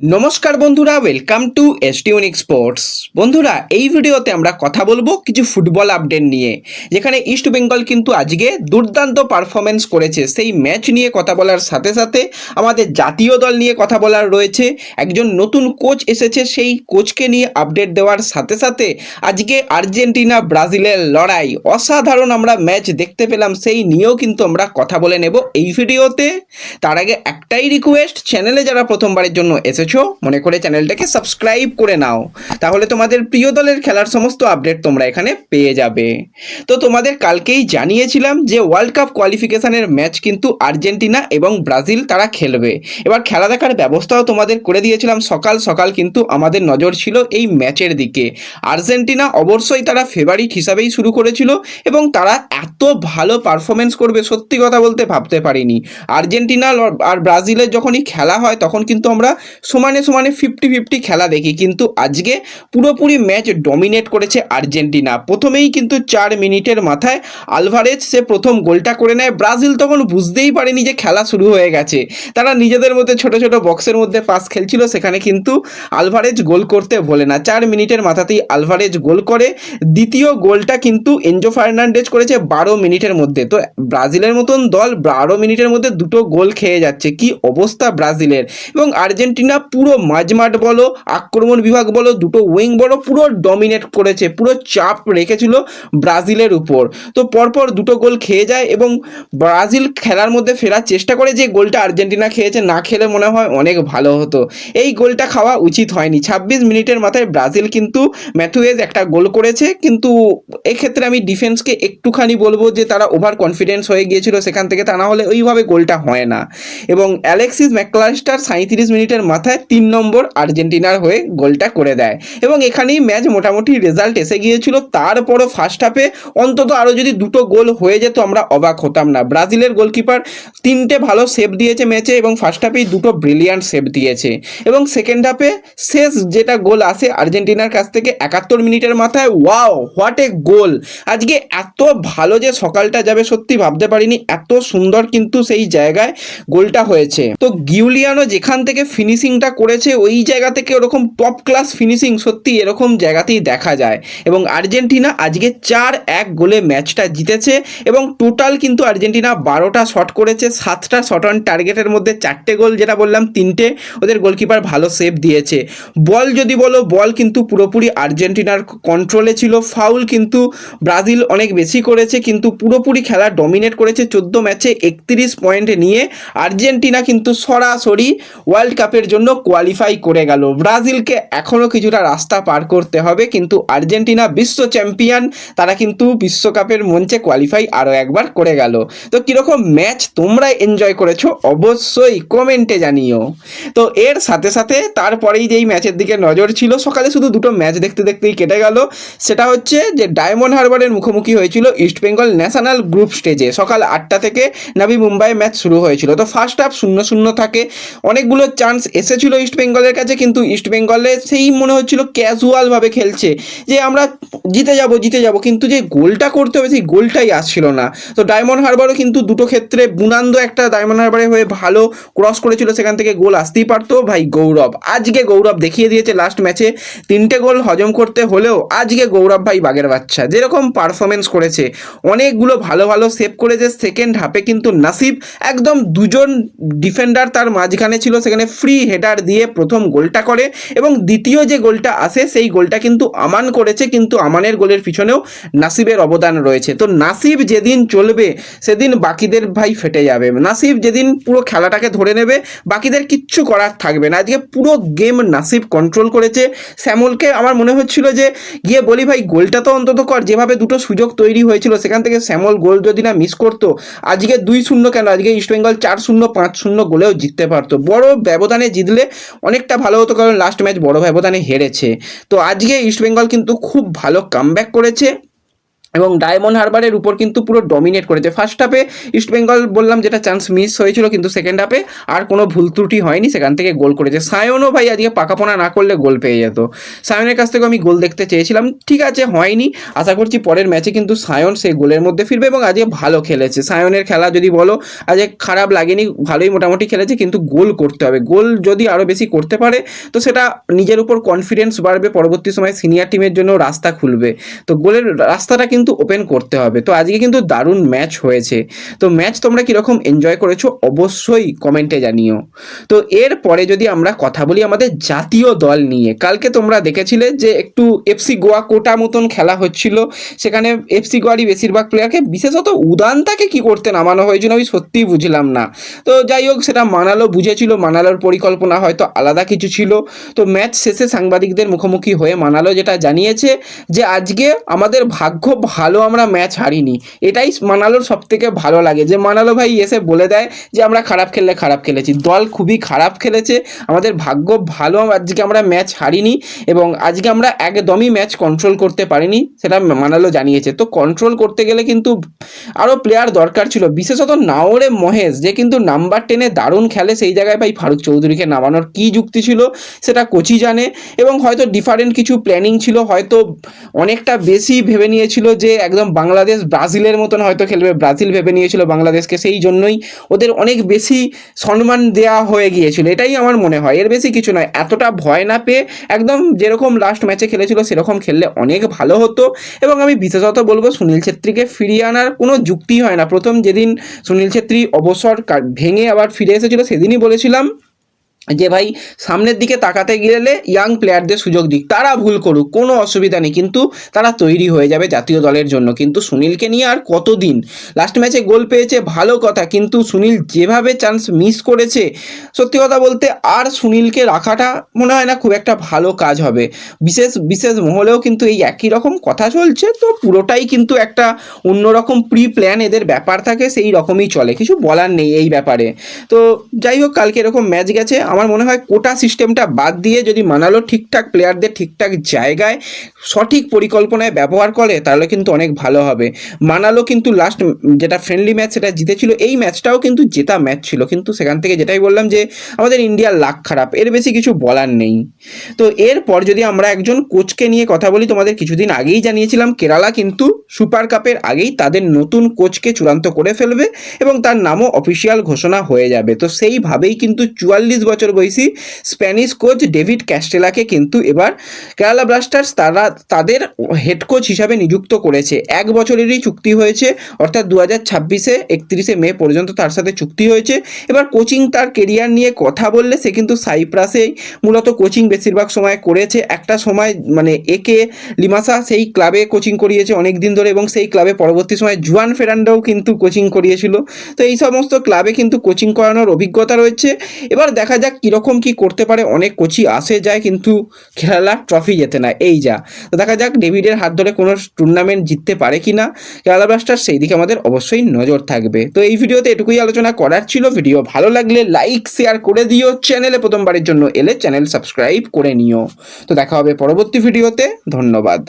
নমস্কার বন্ধুরা welcome two এসটিউনিক sports বন্ধুরা, এই ভিডিওতে আমরা কথা বলব কিছু ফুটবল আপডেট নিয়ে, যেখানে ইস্ট বেঙ্গল কিন্তু আজকে দুর্দান্ত পারফরমেন্স করেছে। সেই ম্যাচ নিয়ে কথা বলার সাথে সাথে আমাদের জাতীয় দল নিয়ে কথা বলার রয়েছে। একজন নতুন কোচ এসেছে, সেই কোচকে নিয়ে আপডেট দেওয়ার সাথে সাথে আজকে আর্জেন্টিনা, ব্রাজিলের লড়াই। অসাধারণ আমরা ম্যাচ দেখতে পেলাম, সেই নিয়েও কিন্তু আমরা কথা বলে নেব এই ভিডিওতে। তার আগে একটাই রিকোয়েস্ট চ্যানেলে যারা প্রথমবারের জন্য এসেছ, মনে করে চ্যানেলটাকে সাবস্ক্রাইব করে নাও। তাহলে তোমাদের প্রিয় দলের খেলার সমস্ত আপডেট তোমরা এখানে পেয়ে যাবে। তো তোমাদের কালকেই জানিয়েছিলাম যে ওয়ার্ল্ড কাপ কোয়ালিফিকেশনের ম্যাচ কিন্তু আর্জেন্টিনা এবং ব্রাজিল তারা খেলবে। এবার খেলা দেখার ব্যবস্থাও তোমাদের করে দিয়েছিলাম। সকাল সকাল কিন্তু আমাদের নজর ছিল এই ম্যাচের দিকে। আর্জেন্টিনা অবশ্যই তারা ফেভারিট হিসাবেই শুরু করেছিল এবং তারা এত ভালো পারফরমেন্স করবে, সত্যি কথা বলতে ভাবতে পারিনি। আর্জেন্টিনা আর ব্রাজিলের যখনই খেলা হয়, তখন কিন্তু আমরা সমানে সমানে ফিফটি ফিফটি খেলা দেখি। কিন্তু আজকে পুরোপুরি ম্যাচ ডমিনেট করেছে আর্জেন্টিনা। প্রথমেই কিন্তু চার মিনিটের মাথায় আলভারেজ সে প্রথম গোলটা করে নেয়। ব্রাজিল তখন বুঝতেই পারেনি যে খেলা শুরু হয়ে গেছে। তারা নিজেদের মধ্যে ছোট ছোট বক্সের মধ্যে পাস খেলছিল, সেখানে কিন্তু আলভারেজ গোল করতে ভোলে না। চার মিনিটের মাথাতেই আলভারেজ গোল করে। দ্বিতীয় গোলটা কিন্তু এনজো ফার্নান্ডেজ করেছে বারো মিনিটের মধ্যে। তো ব্রাজিলের মতন দল বারো মিনিটের মধ্যে দুটো গোল খেয়ে যাচ্ছে। কি অবস্থা ব্রাজিলের? এবং আর্জেন্টিনা পুরো মাঝমাঠ বলো, আক্রমণ বিভাগ বলো, দুটো উইং বলো, পুরো ডমিনেট করেছে, পুরো চাপ রেখেছিল ব্রাজিলের উপর। তো পরপর দুটো গোল খেয়ে যায় এবং ব্রাজিল খেলার মধ্যে ফেরার চেষ্টা করে যে গোলটা আর্জেন্টিনা খেয়েছে, না খেলে মনে হয় অনেক ভালো হতো। এই গোলটা খাওয়া উচিত হয়নি। ছাব্বিশ মিনিটের মাথায় ব্রাজিল কিন্তু ম্যাথুয়েজ একটা গোল করেছে, কিন্তু এক্ষেত্রে আমি ডিফেন্সকে একটুখানি বলব যে তারা ওভার কনফিডেন্স হয়ে গিয়েছিল সেখান থেকে, তা না হলে ওইভাবে গোলটা হয় না। এবং অ্যালেক্সিস ম্যাকলাস্টার সাঁত্রিশ মিনিটের মাথায় তিন নম্বর আর্জেন্টিনার হয়ে গোলটা করে দেয়। এবং এখানেই ম্যাচ মোটামুটি রেজাল্ট এসে গিয়েছিল। তারপরও ফার্স্ট হাফে অন্তত আরও যদি দুটো গোল হয়ে যেত, আমরা অবাক হতাম না। ব্রাজিলের গোলকিপার তিনটে ভালো সেভ দিয়েছে ম্যাচে এবং ফার্স্ট হাফেই দুটো ব্রিলিয়ান্ট সেভ দিয়েছে। এবং সেকেন্ড হাফে শেষ যেটা গোল আসে আর্জেন্টিনার কাছ থেকে একাত্তর মিনিটের মাথায় ওয়াও হোয়াট এ গোল আজকে এত ভালো যে সকালটা যাবে সত্যি ভাবতে পারিনি। এত সুন্দর কিন্তু সেই জায়গায় গোলটা হয়েছে। তো গিউলিয়ানো যেখান থেকে ফিনিশিংটা করেছে ওই জায়গা থেকে ওরকম টপ ক্লাস ফিনিশিং সত্যি এরকম জায়গাতেই দেখা যায়। এবং আর্জেন্টিনা আজকে চার এক গোলে ম্যাচটা জিতেছে এবং টোটাল কিন্তু আর্জেন্টিনা বারোটা শট করেছে, সাতটা শট অন টার্গেটের মধ্যে চারটে গোল যেটা বললাম, তিনটে ওদের গোলকিপার ভালো সেভ দিয়েছে। বল যদি বলো, বল কিন্তু পুরোপুরি আর্জেন্টিনার কন্ট্রোলে ছিল ফাউল কিন্তু ব্রাজিল অনেক বেশি করেছে, কিন্তু পুরোপুরি খেলা ডমিনেট করেছে চোদ্দ ম্যাচে একত্রিশ পয়েন্ট নিয়ে। আর্জেন্টিনা কিন্তু সরাসরি ওয়ার্ল্ড কাপের জন্য কোয়ালিফাই করে গেল। ব্রাজিলকে এখনও কিছুটা রাস্তা পার করতে হবে, কিন্তু আর্জেন্টিনা বিশ্ব চ্যাম্পিয়ন তারা কিন্তু বিশ্বকাপের মঞ্চে কোয়ালিফাই আরও একবার করে গেল। তো কীরকম ম্যাচ তোমরা এনজয় করেছ অবশ্যই কমেন্টে জানিও। তো এর সাথে সাথে তারপরেই যেই ম্যাচের দিকে নজর ছিল, সকালে শুধু দুটো ম্যাচ দেখতে দেখতেই কেটে গেল। সেটা হচ্ছে যে ডায়মন্ড হারবারের মুখোমুখি হয়েছিল ইস্ট বেঙ্গল ন্যাশনাল গ্রুপ স্টেজে সকাল আটটা থেকে নাবি মুম্বাই ম্যাচ শুরু হয়েছিল। তো ফার্স্ট হাফ শূন্য শূন্য থাকে। অনেকগুলো চান্স এসেছিল। ইস্ট বেঙ্গলের কাছে, কিন্তু ইস্ট বেঙ্গলে সেই মনে হচ্ছিল ক্যাজুয়ালভাবে খেলছে। যে আমরা জিতে যাব জিতে যাব, কিন্তু যে গোলটা করতে হবে সেই গোলটাই আসছিল না। তো ডায়মন্ড হারবারও কিন্তু দুটো ক্ষেত্রে বুনান্দ একটা ডায়মন্ড হারবারে হয়ে ভালো ক্রস করেছিল, সেখান থেকে গোল আসতেই পারতো। ভাই গৌরব, আজকে গৌরব দেখিয়ে দিয়েছে লাস্ট ম্যাচে তিনটে গোল হজম করতে হলেও আজকে গৌরব ভাই বাগের বাচ্চা। যেরকম পারফরমেন্স করেছে, অনেকগুলো ভালো ভালো সেভ করেছে। সেকেন্ড হাফে কিন্তু নাসিব একদম দুজন ডিফেন্ডার তার মাঝখানে ছিল, সেখানে ফ্রি হেডার দিয়ে প্রথম গোলটা করে এবং দ্বিতীয় যে গোলটা আসে, সেই গোলটা কিন্তু আমান করেছে, কিন্তু আমানের গোলের পিছনেও নাসিবের অবদান রয়েছে। তো নাসিব যেদিন চলবে, সেদিন বাকিদের ভাই ফেটে যাবে। নাসিব যেদিন পুরো খেলাটাকে ধরে নেবে, বাকিদের কিচ্ছু করার থাকবে না। আজকে পুরো গেম নাসিব কন্ট্রোল করেছে। শ্যামলকে আমার মনে হচ্ছিল যে, গিয়ে বলি ভাই, গোলটা তো অন্তত কর। যেভাবে দুটো সুযোগ তৈরি হয়েছিল, সেখান থেকে শ্যামল গোল যদি না মিস করতো, আজকে দুই শূন্য কেন? আজকে ইস্টবেঙ্গল চার শূন্য, পাঁচ শূন্য গোলেও জিততে পারতো। বড় ব্যবধানে জিতলে অনেকটা ভালো হতো কারণ লাস্ট ম্যাচ বড় ব্যবধানে হেরেছে। তো আজকে ইস্টবেঙ্গল কিন্তু খুব ভালো কামব্যাক করেছে। এবং ডায়মন্ড হারবারের উপর কিন্তু পুরো ডমিনেট করেছে। ফার্স্ট হাফে ইস্ট বেঙ্গল বললাম যেটা চান্স মিস হয়েছিল, কিন্তু সেকেন্ড হাফে আর কোনো ভুল ত্রুটি হয়নি, সেখান থেকে গোল করেছে। সায়নও ভাই আজকে পাকাপোনা না করলে গোল পেয়ে যেত। সায়নের কাছ থেকে আমি গোল দেখতে চেয়েছিলাম, ঠিক আছে, হয়নি। আশা করছি পরের ম্যাচে কিন্তু সায়ন সেই গোলের মধ্যে ফিরবে এবং আজকে ভালো খেলেছে। সায়নের খেলা যদি বলো, আজকে খারাপ লাগেনি, ভালোই মোটামুটি খেলেছে, কিন্তু গোল করতে হবে। গোল যদি আরও বেশি করতে পারে, তো সেটা নিজের উপর কনফিডেন্স বাড়বে, পরবর্তী সময় সিনিয়র টিমের জন্য রাস্তা খুলবে। তো গোলের রাস্তাটা কিন্তু ওপেন করতে হবে। তো আজকে কিন্তু দারুণ ম্যাচ হয়েছে। তো ম্যাচ তোমরা কীরকম এনজয় করেছ অবশ্যই কমেন্টে জানিও। তো এরপরে যদি আমরা কথা বলি আমাদের জাতীয় দল নিয়ে, কালকে তোমরা দেখেছিলে যে একটু এফসি গোয়া কোটা মতন খেলা হচ্ছিল। সেখানে এফসি গোয়ারই বেশিরভাগ প্লেয়ারকে বিশেষত উদানতাকে কি করতে নামানো হয়েছিল আমি সত্যিই বুঝলাম না। তো যাই হোক, সেটা মানালো, বুঝেছিল, মানালোর পরিকল্পনা হয়তো আলাদা কিছু ছিল। তো ম্যাচ শেষে সাংবাদিকদের মুখোমুখি হয়ে মানালো যেটা জানিয়েছে যে আজকে আমাদের ভাগ্য ভালো আমরা ম্যাচ হারিনি। এটাই মানালোর সব থেকে ভালো লাগে। যে মানালো ভাই এসে বলে দেয় যে, আমরা খারাপ খেললে খারাপ খেলেছি। দল খুবই খারাপ খেলেছে। আমাদের ভাগ্য ভালো। আজকে আমরা ম্যাচ হারিনি এবং আজকে আমরা একদমই ম্যাচ কন্ট্রোল করতে পারিনি। সেটা মানালো জানিয়েছে। তো কন্ট্রোল করতে গেলে কিন্তু আরও প্লেয়ার দরকার ছিল। বিশেষত নাওরে মহেশ, যে কিন্তু নাম্বার টেনে দারুণ খেলে, সেই জায়গায় ভাই ফারুক চৌধুরীকে নামানোর কী যুক্তি ছিল, সেটা কোচি জানে। এবং হয়তো ডিফারেন্ট কিছু প্ল্যানিং ছিল। হয়তো অনেকটা বেশি ভেবে নিয়েছিল যে একদম বাংলাদেশ ব্রাজিলের মতন হয়তো খেলবে, ব্রাজিল ভেবে নিয়েছিল বাংলাদেশকে, সেই জন্যই ওদের অনেক বেশি সম্মান দেওয়া হয়ে গিয়েছিল। এটাই আমার মনে হয়। এর বেশি কিছু নয়। এতটা ভয় না পেয়ে একদম যেরকম লাস্ট ম্যাচে খেলেছিল, সেরকম খেললে অনেক ভালো হতো। এবং আমি বিশেষত বলব, সুনীল ছেত্রীকে ফিরিয়ে আনার কোনো যুক্তি হয় না। প্রথম যেদিন সুনীল ছেত্রী অবসর ভেঙে আবার ফিরে এসেছিল, সেদিনই বলেছিলাম যে ভাই সামনের দিকে তাকাতে গেলে ইয়াং প্লেয়ারদের সুযোগ দিক। তারা ভুল করুক, কোনো অসুবিধা নেই, কিন্তু তারা তৈরি হয়ে যাবে জাতীয় দলের জন্য। কিন্তু সুনীলকে নিয়ে আর কতদিন? লাস্ট ম্যাচে গোল পেয়েছে, ভালো কথা, কিন্তু সুনীল যেভাবে চান্স মিস করেছে, সত্যি কথা বলতে আর সুনীলকে রাখাটা মনে হয় না খুব একটা ভালো কাজ হবে। বিশেষ বিশেষ মহলেও কিন্তু এই একই রকম কথা চলছে, তো পুরোটাই কিন্তু একটা অন্যরকম প্রি প্ল্যান এদের ব্যাপার থাকে, সেই রকমই চলে। কিছু বলার নেই এই ব্যাপারে। তো যাই হোক, কালকে এরকম ম্যাচ গেছে আমার মনে হয় কোটা সিস্টেমটা বাদ দিয়ে যদি মানালো ঠিকঠাক প্লেয়ারদের ঠিকঠাক জায়গায়, সঠিক পরিকল্পনায় ব্যবহার করে, তাহলে কিন্তু অনেক ভালো হবে। মানালো কিন্তু লাস্ট যেটা ফ্রেন্ডলি ম্যাচ সেটা জিতেছিল, এই ম্যাচটাও কিন্তু জেতা ম্যাচ ছিল। কিন্তু সেখান থেকে যেটাই বললাম যে, আমাদের ইন্ডিয়ার লাক খারাপ, এর বেশি কিছু বলার নেই। তো এরপর যদি আমরা একজন কোচকে নিয়ে কথা বলি, তোমাদের কিছুদিন আগেই জানিয়েছিলাম, কেরালা কিন্তু সুপার কাপের আগেই তাদের নতুন কোচকে চূড়ান্ত করে ফেলবে এবং তার নামও অফিসিয়াল ঘোষণা হয়ে যাবে। তো সেইভাবেই কিন্তু চুয়াল্লিশ বছর বয়সী স্প্যানিশ কোচ ডেভিড ক্যাস্টেলাকে কিন্তু এবার কেরালা ব্লাস্টার্স তারা তাদের হেড কোচ হিসাবে নিযুক্ত করেছে। এক বছরেরই চুক্তি হয়েছে, অর্থাৎ দু হাজার ছাব্বিশে একত্রিশে মে পর্যন্ত তার সাথে চুক্তি হয়েছে। এবার কোচিং তার কেরিয়ার নিয়ে কথা বললে সে কিন্তু সাইপ্রাসেই মূলত কোচিং বেশিরভাগ সময় করেছে। একটা সময় মানে একে লিমাসা সেই ক্লাবে কোচিং করিয়েছে অনেক দিন ধরে এবং সেই ক্লাবে পরবর্তী সময় জুয়ান ফেরান্ডাও কিন্তু কোচিং করিয়েছিল। তো এই সমস্ত ক্লাবে কিন্তু কোচিং করানোর অভিজ্ঞতা রয়েছে। এবার দেখা যাক কীরকম কী করতে পারে, অনেক কোচি আসে যায়, কিন্তু খেলা ট্রফি জেতে না। এই যা। তো দেখা যাক ডেভিডের হাত ধরে কোনো টুর্নামেন্ট জিততে পারে কি না। কেরালা ব্লাস্টার সেই দিকে আমাদের অবশ্যই নজর থাকবে। তো এই ভিডিওতে এটুকুই আলোচনা করার ছিল। ভিডিও ভালো লাগলে লাইক শেয়ার করে দিও। চ্যানেলে প্রথমবারের জন্য এলে চ্যানেল সাবস্ক্রাইব করে নিও। তো দেখা হবে পরবর্তী ভিডিওতে। ধন্যবাদ।